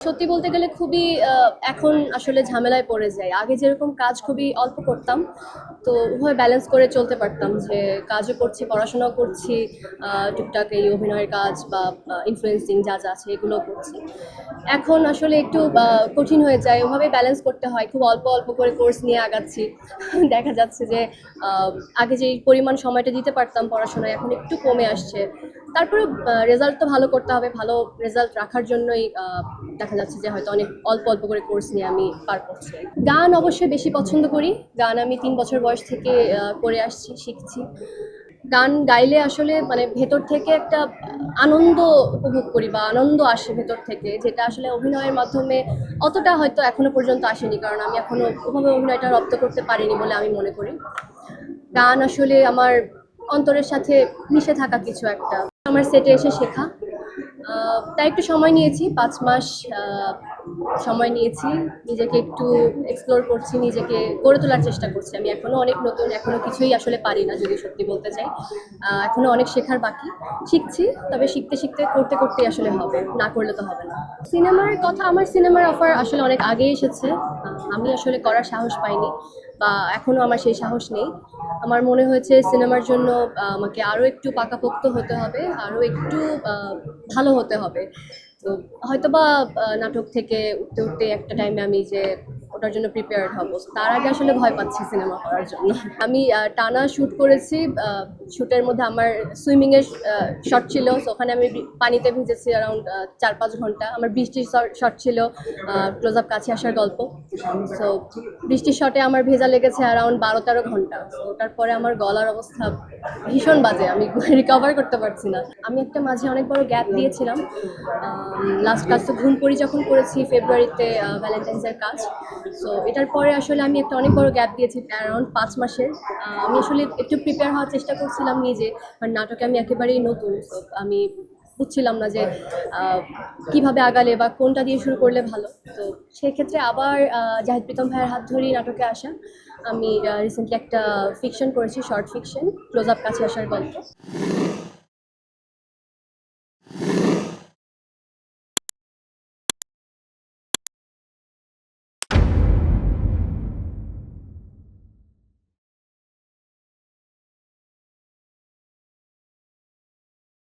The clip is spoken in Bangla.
সত্যি বলতে গেলে খুবই এখন আসলে ঝামেলায় পড়ে যায় আগে যেরকম কাজ খুবই অল্প করতাম, তো উভয় ব্যালেন্স করে চলতে পারতাম যে কাজও করছি, পড়াশোনাও করছি টুকটাক এই অভিনয়ের কাজ বা ইনফ্লুয়েন্সিং যা যা আছে এগুলো করছি। এখন আসলে একটু কঠিন হয়ে যায়। ওভাবে ব্যালেন্স করতে হয়। খুব অল্প অল্প করে কোর্স নিয়ে আগাচ্ছি। দেখা যাচ্ছে যে আগে যে পরিমাণ সময়টা দিতে পারতাম পড়াশোনায়, এখন একটু কমে আসছে। তারপরে রেজাল্ট তো ভালো করতে হবে, ভালো রেজাল্ট রাখার জন্যই দেখা যাচ্ছে যে হয়তো অনেক অল্প অল্প করে কোর্স নিয়ে আমি পার করছি। গান অবশ্যই বেশি পছন্দ করি। গান আমি তিন বছর বয়স থেকে করে আসছি, শিখছি। গান গাইলে আসলে মানে ভেতর থেকে একটা আনন্দ উপভোগ করি বা আনন্দ আসে ভেতর থেকে, যেটা আসলে অভিনয়ের মাধ্যমে অতটা হয়তো এখনও পর্যন্ত আসেনি, কারণ আমি এখনও ওভাবে অভিনয়টা রপ্ত করতে পারিনি বলে আমি মনে করি। গান আসলে আমার অন্তরের সাথে মিশে থাকা কিছু একটা। আমার সেটে এসে শেখা। তাই একটু সময় নিয়েছি, পাঁচ মাস সময় নিয়েছি। নিজেকে একটু এক্সপ্লোর করছি, নিজেকে গড়ে তোলার চেষ্টা করছি। আমি এখনও অনেক নতুন এখনও কিছুই আসলে পারি না, যদি সত্যি বলতে চাই। এখনও অনেক শেখার বাকি। শিখছি, তবে শিখতে শিখতে, করতে, করতেই আসলে হবে। না করলে তো হবে না। সিনেমার কথা, আমার সিনেমার অফার আসলে অনেক আগে এসেছে। আমি আসলে করার সাহস পাইনি। বা এখনও আমার সেই সাহস নেই। আমার মনে হয়েছে সিনেমার জন্য আমাকে আরও একটু পাকাপোক্ত হতে হবে আরও একটু ভালো হতে হবে। তো হয়তোবা বা নাটক থেকে উঠতে উঠতে একটা টাইমে আমি যে ওটার জন্য প্রিপেয়ার্ড হব। তার আগে আসলে ভয় পাচ্ছি সিনেমা করার জন্য। আমি টানা শ্যুট করেছি শ্যুটের মধ্যে আমার সুইমিংয়ের শট ছিল। ওখানে আমি পানিতে ভিজেছি অ্যারাউন্ড চার পাঁচ ঘণ্টা। আমার বৃষ্টির শট ছিল ক্লোজ আপ কাছে আসার গল্প। সো বৃষ্টির শটে আমার ভেজা লেগেছে অ্যারাউন্ড বারো তেরো ঘণ্টা ওটার পরে আমার গলার অবস্থা ভীষণ বাজে। আমি রিকভার করতে পারছি না। আমি একটা মাঝে অনেক বড় গ্যাপ দিয়েছিলাম। লাস্ট কাজ তো ঘুম পড়ি যখন করেছি ফেব্রুয়ারিতে ভ্যালেন্টাইন্সের কাজ। সো এটার পরে আসলে আমি একটা অনেক বড় গ্যাপ দিয়েছি অ্যারাউন্ড পাঁচ মাসের। আমি আসলে একটু প্রিপেয়ার হওয়ার চেষ্টা করছিলাম নিজে, কারণ নাটকে আমি একেবারেই নতুন। আমি বুঝছিলাম না যে কীভাবে আগালে বা কোনটা দিয়ে শুরু করলে ভালো। তো সেক্ষেত্রে আবার জাহিদ প্রীতম ভাইয়ের হাত ধরেই নাটকে আসা। আমি রিসেন্টলি একটা ফিকশন করেছি শর্ট ফিকশন ক্লোজ আপ কাছে আসার গল্প।